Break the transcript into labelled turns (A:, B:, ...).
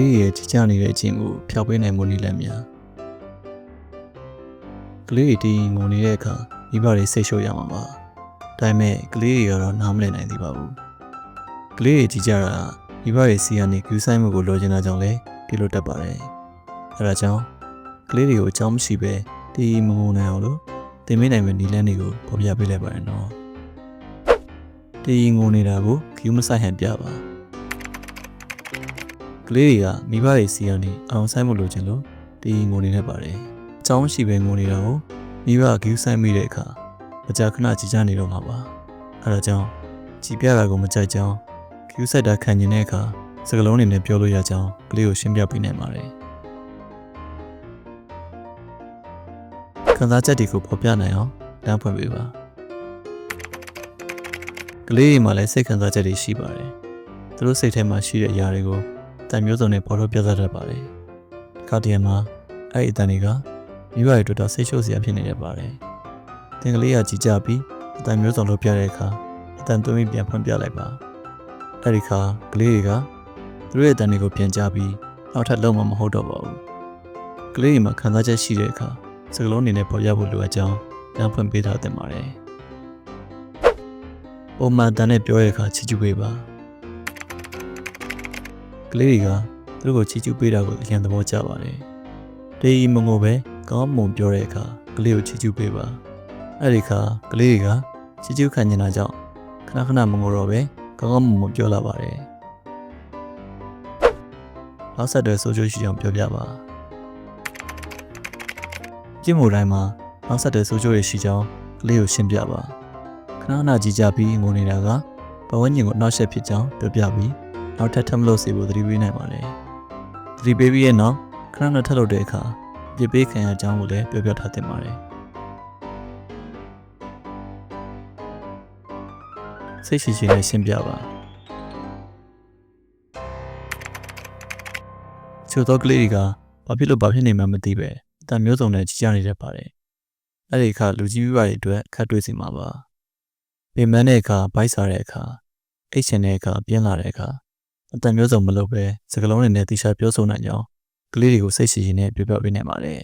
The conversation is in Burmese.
A: ရဲ့ကြီးကြနေတဲ့အချင်းကိုဖျောက်ပေးနိုင်မှုနည်းလမ်းများကလေးတွေတီးငုံနေတဲ့အခါမိဘတွေစိတ်ရှုပ်ရမှာပါဒါပေမဲ့ကလေးတွေကတော့နားမလည်နိုင်သေးပါဘူးကလေးတွေကြီးကြတာမိဘတွေစီကနေကူးဆိုင်မှုကိုလိုချင်တာကြောင့်လည်းဒီလိုတက်ပါတယ်အဲဒါကြောင့်ကလေးတွေကိုအကြောင်းမရှိပဲတီးမငုံနိုင်အောင်လို့သင်ပေးနိုင်မယ့်နည်းလမ်းတွေကိုဖော်ပြပေးလိုက်ပါတယ်နော်တီးငုံနေတာကိုကျူးမဆိုင်ဟန်ပြပါက လေးတွေကမိဘတွေစီကနေအောင်ဆိုင်မှုလိုချင်လို့တီးငိုနေတတ်ပါတယ်။အကြောင်းရှိပဲငိုနေတာကိုမိဘကယူဆိုင်မိတဲ့အခါမကြာခဏကြည်ကြနေတော့မှာပါ။အဲဒါကြောင့်ကြည်ပြတာကိုမကြိုက်ကြောင်းယူဆိုင်တာခံကျင်တဲ့အခါစကလုံးတွေနဲ့ပြောလို့ရကြောင်းကလေးကိုရှင်းပြပေးနိုင်ပါတယ်။ခံစားချက်တွေကိုဖော်ပြနိုင်အောင်တန်းဖွင့်ပေးပါ။ကလေးတွေမှာလည်းစိတ်ခံစားချက်တွေရှိပါတယ်။သူတို့စိတ်ထဲမှာရှိတဲ့အရာတွေကို တန်မျိုးစုံနဲ့ပေါ်လို့ပြသတတ်ပါတယ်။ခါတည်းမှာအဲ့ဒီအတန်တွေကမိဘတွေအတွက်တော့ဆိတ်ရှုပ်စရာဖြစ်နေရပါတယ်။တင်ကလေးကကြည်ကြပြီးအတန်မျိုးစုံလို့ပြတဲ့အခါအတန်သွင်းပြီးပြန်ဖွင့်ပြလိုက်ပါ။အဲ့ဒီခါကလေးတွေကသူတို့ရဲ့အတန်တွေကိုပြန်ကြားပြီးနောက်ထပ်လုံးဝမဟုတ်တော့ပါဘူး။ကလေးတွေမှာခံစားချက်ရှိတဲ့အခါစကလုံးအနေနဲ့ပေါ်ရဖို့လိုအပ်ကြောင်းတန်းဖွင့်ပေးထားတင်ပါတယ်။ပုံမှန်အတန်နဲ့ပြောတဲ့အခါချီကျူးပေးပါ။ ကလေးတွေကသူတို့ကိုချီကျူးပေးတာကိုအရင်သဘောကျပါတယ်။တေးဤမငိုပဲကောင်းမွန်ပြောတဲ့အခါကလေးကိုချီကျူးပေးပါ။အဲ့ဒီအခါကလေးတွေကချီကျူးခံနေတာကြောင့်ခဏခဏမငိုတော့ပဲကောင်းကောင်းမွန်မွန်ပြောလာပါတယ်။နောက်ဆက်တွဲဆိုချိုရှိအောင်ပြောပြပါ။ကြည့်မှုတိုင်းမှာနောက်ဆက်တွဲဆိုချိုရရှိကြောင်းကလေးကိုရှင်းပြပါ။ခဏခဏကြည်ကြပြီးငိုနေတာကပဝန်းကျင်ကိုအနောက်ရှက်ဖြစ်ကြောင်းပြောပြပြီး နောက်ထပ်ထပ်မလို့စေဖို့သတိပေးနိုင်ပါတယ်။သတိပေးပြီးရဲ့နောက်ခဏနှစ်ထပ်လို့တဲ့အခါပြစ်ပေးခံရကြောင်းကိုလည်းပြောပြထားတင်ပါတယ်။စိတ်ရှိရှိနဲ့ရှင်းပြပါ။ချို့တော့ကလေးတွေကဘာဖြစ်လို့ဘာဖြစ်နေမှမသိပဲအတန်မျိုးစုံနဲ့ကြီးကြနေတတ်ပါတယ်။အဲ့ဒီအခါလူကြီးမိဘတွေအတွက်ခက်တွေ့စီမှာပါ။ပင်မတဲ့အခါဘိုက်စားတဲ့အခါအိတ်ရှင်တဲ့အခါပြင်းလာတဲ့အခါ အတန်မျိုးစုံမလုပ်ပဲစကလုံးတွေနဲ့တိကျပြောဆိုနိုင်ကြောင်းကလေးတွေကိုစိတ်ရှိရှိနဲ့ပြောပြပေးနိုင်ပါတယ်